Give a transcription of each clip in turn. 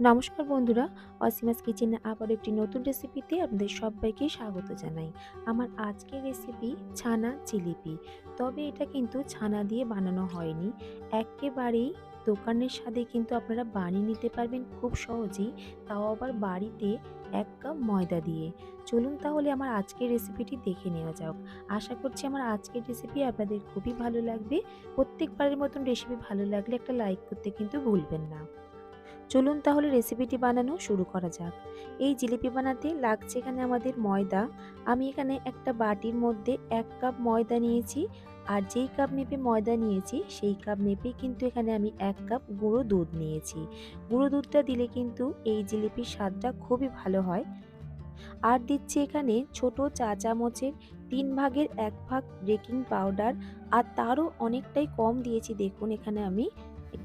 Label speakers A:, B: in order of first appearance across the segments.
A: নমস্কার বন্ধুরা, অসীমাস কিচেনে আবার একটি নতুন রেসিপিতে আপনাদের সবাইকে স্বাগত জানাই। আমার আজকের রেসিপি ছানা জিলিপি। তবে এটা কিন্তু ছানা দিয়ে বানানো হয়নি। একেবারেই দোকানের স্বাদে কিন্তু আপনারা বানিয়ে নিতে পারবেন খুব সহজেই, তাও আবার বাড়িতে এক কাপ ময়দা দিয়ে। চলুন তাহলে আমার আজকের রেসিপিটি দেখে নেওয়া যাক। আশা করছি আমার আজকের রেসিপি আপনাদের খুবই ভালো লাগবে। প্রত্যেকবারের মতন রেসিপি ভালো লাগলে একটা লাইক করতে কিন্তু ভুলবেন না। চলুন তাহলে রেসিপিটি বানানো শুরু করা যাক। এই জিলিপি বানাতে লাগছে এখানে আমাদের ময়দা। আমি এখানে একটা বাটির মধ্যে এক কাপ ময়দা নিয়েছি আর যেই কাপ মেপে ময়দা নিয়েছি সেই কাপ মেপে কিন্তু এখানে আমি এক কাপ গুঁড়ো দুধ নিয়েছি। গুঁড়ো দুধটা দিলে কিন্তু এই জিলিপির স্বাদটা খুবই ভালো হয়। আর দিচ্ছি এখানে ছোট চা চামচের তিন ভাগের এক ভাগ বেকিং পাউডার আর তারও অনেকটাই কম দিয়েছি দেখুন এখানে আমি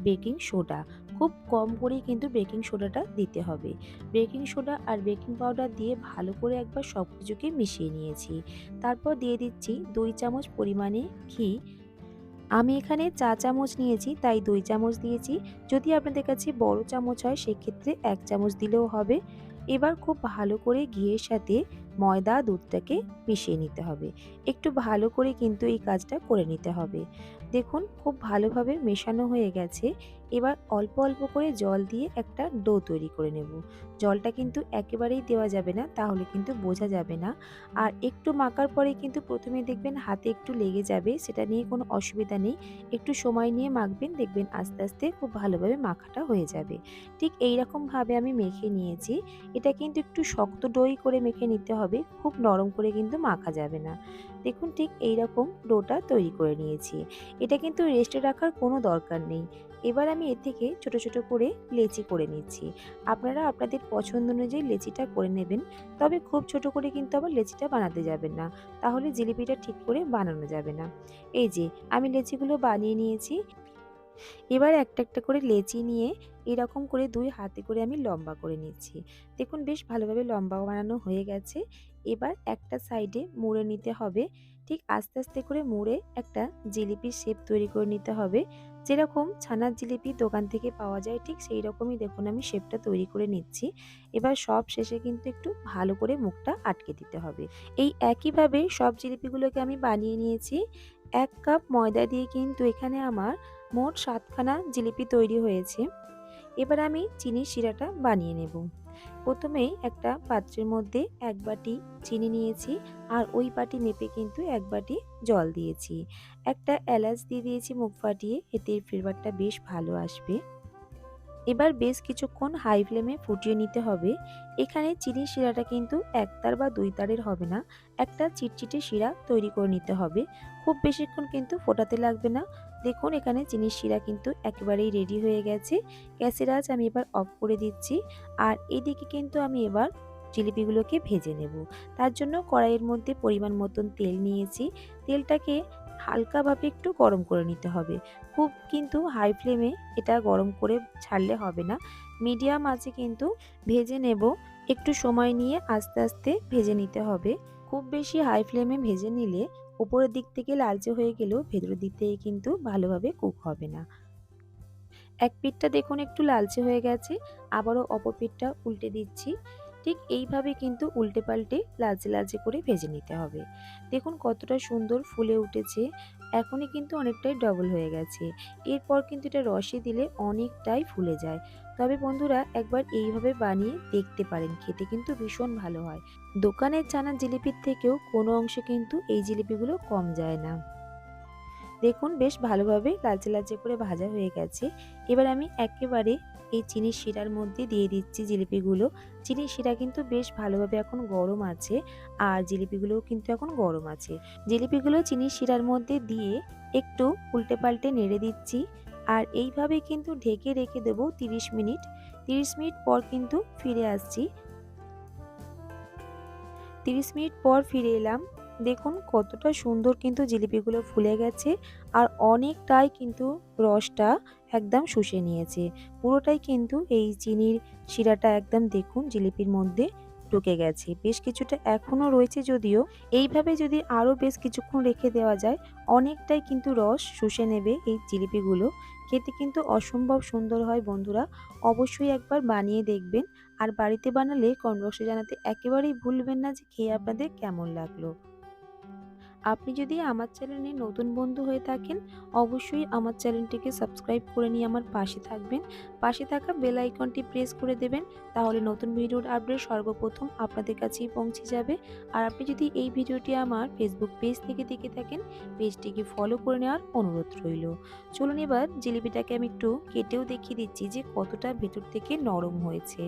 A: বেকিং সোডা। খুব কম করেই কিন্তু বেকিং সোডাটা দিতে হবে। বেকিং সোডা আর বেকিং পাউডার দিয়ে ভালো করে একবার সব কিছুকে মিশিয়ে নিয়েছি। তারপর দিয়ে দিচ্ছি দুই চামচ পরিমাণে ঘি। আমি এখানে চা চামচ নিয়েছি, তাই দুই চামচ দিয়েছি। যদি আপনাদের কাছে বড় চামচ হয়, সেক্ষেত্রে এক চামচ দিলেও হবে। এবার খুব ভালো করে ঘিয়ের সাথে ময়দা, দুধটাকে মিশিয়ে নিতে হবে। একটু ভালো করে কিন্তু এই কাজটা করে নিতে হবে। দেখুন, খুব ভালোভাবে মেশানো হয়ে গেছে। এবার অল্প অল্প করে জল দিয়ে একটা ডো তৈরি করে নেব। জলটা কিন্তু একেবারেই দেওয়া যাবে না, তাহলে কিন্তু বোঝা যাবে না। আর একটু মাখার পরে কিন্তু প্রথমে দেখবেন হাতে একটু লেগে যাবে, সেটা নিয়ে কোনো অসুবিধা নেই। একটু সময় নিয়ে মাখবেন, দেখবেন আস্তে আস্তে খুব ভালোভাবে মাখাটা হয়ে যাবে। ঠিক এই রকমভাবে আমি মেখে নিয়েছি। এটা কিন্তু একটু শক্ত ডোই করে মেখে নিতে হবে, খুব নরম করে কিন্তু মাখা যাবে না। দেখুন ঠিক এই রকম ডোটা তৈরি করে নিয়েছি। এটা কিন্তু রেস্টে রাখার কোনো দরকার নেই। এবার আমি এর থেকে ছোট ছোট করে লেচি করে নিচ্ছি। আপনারা আপনাদের পছন্দ অনুযায়ী লেচিটা করে নেবেন, তবে খুব ছোট করে কিন্তু আবার লেচিটা বানাতে যাবেন না। তাহলে জিলিপিটা ঠিক করে বানানো যাবে না। এই যে, আমি লেচিগুলো বানিয়ে নিয়েছি। এবার একটা একটা করে লেচি নিয়ে এরকম করে দুই হাতে করে আমি লম্বা করে নিচ্ছি। দেখুন বেশ ভালোভাবে লম্বা বানানো হয়ে গেছে। এবার একটা সাইডে মুড়ে নিতে হবে। ঠিক আস্তে আস্তে করে মুড়ে একটা জিলিপির শেপ তৈরি করে নিতে হবে। যেরকম ছানার জিলিপি দোকান থেকে পাওয়া যায় ঠিক সেই রকমই দেখুন আমি শেপটা তৈরি করে নিচ্ছি। এবার সব শেষে কিন্তু একটু ভালো করে মুখটা আটকে দিতে হবে। এই একইভাবে সব জিলিপিগুলোকে আমি বানিয়ে নিয়েছি। এক কাপ ময়দা দিয়ে কিন্তু এখানে আমার মোট সাতখানা জিলিপি তৈরি হয়েছে। এবার আমি চিনির শিরাটা বানিয়ে নেব। প্রথমেই একটা পাত্রের মধ্যে এক বাটি চিনি নিয়েছি আর ওই বাটি মেপে কিন্তু এক বাটি জল দিয়েছি। একটা এলাচ দিয়ে দিয়েছি মুখ ফাটিয়ে, এতে ফ্লেভারটা বেশ ভালো আসবে। এবার বেশ কিছুক্ষণ হাই ফ্লেমে ফুটিয়ে নিতে হবে। এখানে চিনির শিরাটা কিন্তু এক তার বা দুই তারের হবে না, একটা চিটচিটে শিরা তৈরি করে নিতে হবে। খুব বেশিক্ষণ কিন্তু ফোটাতে লাগবে না। দেখুন, এখানে চিনির শিরা কিন্তু একেবারেই রেডি হয়ে গেছে। গ্যাসের আজ আমি এবার অফ করে দিচ্ছি। আর এদিকে কিন্তু আমি এবার জিলিপিগুলোকে ভেজে নেব। তার জন্য কড়াইয়ের মধ্যে পরিমাণ মতন তেল নিয়েছি। তেলটাকে হালকাভাবে একটু গরম করে নিতে হবে। খুব কিন্তু হাই ফ্লেমে এটা গরম করে ছাড়লে হবে না। মিডিয়াম আছে কিন্তু ভেজে নেব। একটু সময় নিয়ে আস্তে আস্তে ভেজে নিতে হবে। খুব বেশি হাই ফ্লেমে ভেজে নিলে উপরের দিক থেকে লালচে হয়ে গেলেও ভেতরের দিক থেকে কিন্তু ভালোভাবে কুক হবে না। এক পিঠটা দেখুন একটু লালচে হয়ে গেছে। আবারও অপর পিঠটা উল্টে দিচ্ছি। ঠিক এইভাবে কিন্তু উল্টে পাল্টে লালচে লালচে করে ভেজে নিতে হবে। দেখুন কতটা সুন্দর ফুলে উঠেছে, এখনই কিন্তু অনেকটাই ডবল হয়ে গেছে। এরপর কিন্তু এটা রসে দিলে অনেকটাই ফুলে যায়। তবে বন্ধুরা একবার এইভাবে বানিয়ে দেখতে পারেন, খেতে কিন্তু ভীষণ ভালো হয়। দোকানের চানা জিলিপির থেকেও কোনো অংশে কিন্তু এই জিলিপিগুলো কম যায় না। দেখুন, বেশ ভালোভাবে লালচে লালচে করে ভাজা হয়ে গেছে। এবার আমি একেবারে এই চিনির শিরার মধ্যে দিয়ে দিচ্ছি জিলিপিগুলো। চিনির শিরা কিন্তু বেশ ভালোভাবে এখন গরম আছে আর জিলিপিগুলোও কিন্তু এখন গরম আছে। জিলিপিগুলো চিনির শিরার মধ্যে দিয়ে একটু উল্টে পাল্টে নেড়ে দিচ্ছি আর এইভাবে কিন্তু ঢেকে রেখে দেবো তিরিশ মিনিট। তিরিশ মিনিট পর কিন্তু ফিরে আসছি। তিরিশ মিনিট পর ফিরে এলাম। দেখুন কতটা সুন্দর কিন্তু জিলিপিগুলো ফুলে গেছে আর অনেকটাই কিন্তু রসটা একদম শুষে নিয়েছে। পুরোটাই কিন্তু এই চিনির শিরাটা একদম দেখুন জিলিপির মধ্যে ঢুকে গেছে। বেশ কিছুটা এখনও রয়েছে যদিও। এইভাবে যদি আরও বেশ কিছুক্ষণ রেখে দেওয়া যায়, অনেকটাই কিন্তু রস শুষে নেবে এই জিলিপিগুলো। খেতে কিন্তু অসম্ভব সুন্দর হয় বন্ধুরা। অবশ্যই একবার বানিয়ে দেখবেন। আর বাড়িতে বানালে কমেন্ট জানাতে একেবারেই ভুলবেন না যে খেয়ে আপনাদের কেমন লাগল। আপনি যদি আমার চ্যানেলে নতুন বন্ধু হয়ে থাকেন, অবশ্যই আমার চ্যানেলটিকে সাবস্ক্রাইব করে নিয়ে আমার পাশে থাকবেন। পাশে থাকা বেল আইকনটি প্রেস করে দেবেন, তাহলে নতুন ভিডিওর আপডেট সর্বপ্রথম আপনাদের কাছেই পৌঁছে যাবে। আর আপনি যদি এই ভিডিওটি আমার ফেসবুক পেজ থেকে দেখে থাকেন পেজটিকে ফলো করে নেওয়ার অনুরোধ রইল। চলুন এবার জিলিপিটাকে আমি একটু কেটেও দেখিয়ে দিচ্ছি যে কতটা ভেতর থেকে নরম হয়েছে।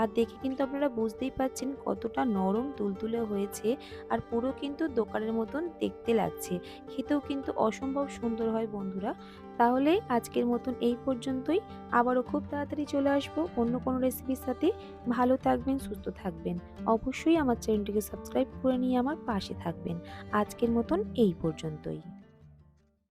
A: আর দেখে কিন্তু আপনারা বুঝতেই পাচ্ছেন কতটা নরম তুলতুলে হয়েছে। আর পুরো কিন্তু দোকানের মতন দেখতে লাগছে। খেতেও কিন্তু অসম্ভব সুন্দর হয় বন্ধুরা। তাহলে আজকের মতন এই পর্যন্তই। আবারও খুব তাড়াতাড়ি চলে আসব অন্য কোনো রেসিপির সাথে। ভালো থাকবেন, সুস্থ থাকবেন। অবশ্যই আমার চ্যানেলটিকে সাবস্ক্রাইব করে নিয়ে আমার পাশে থাকবেন। আজকের মতন এই পর্যন্তই।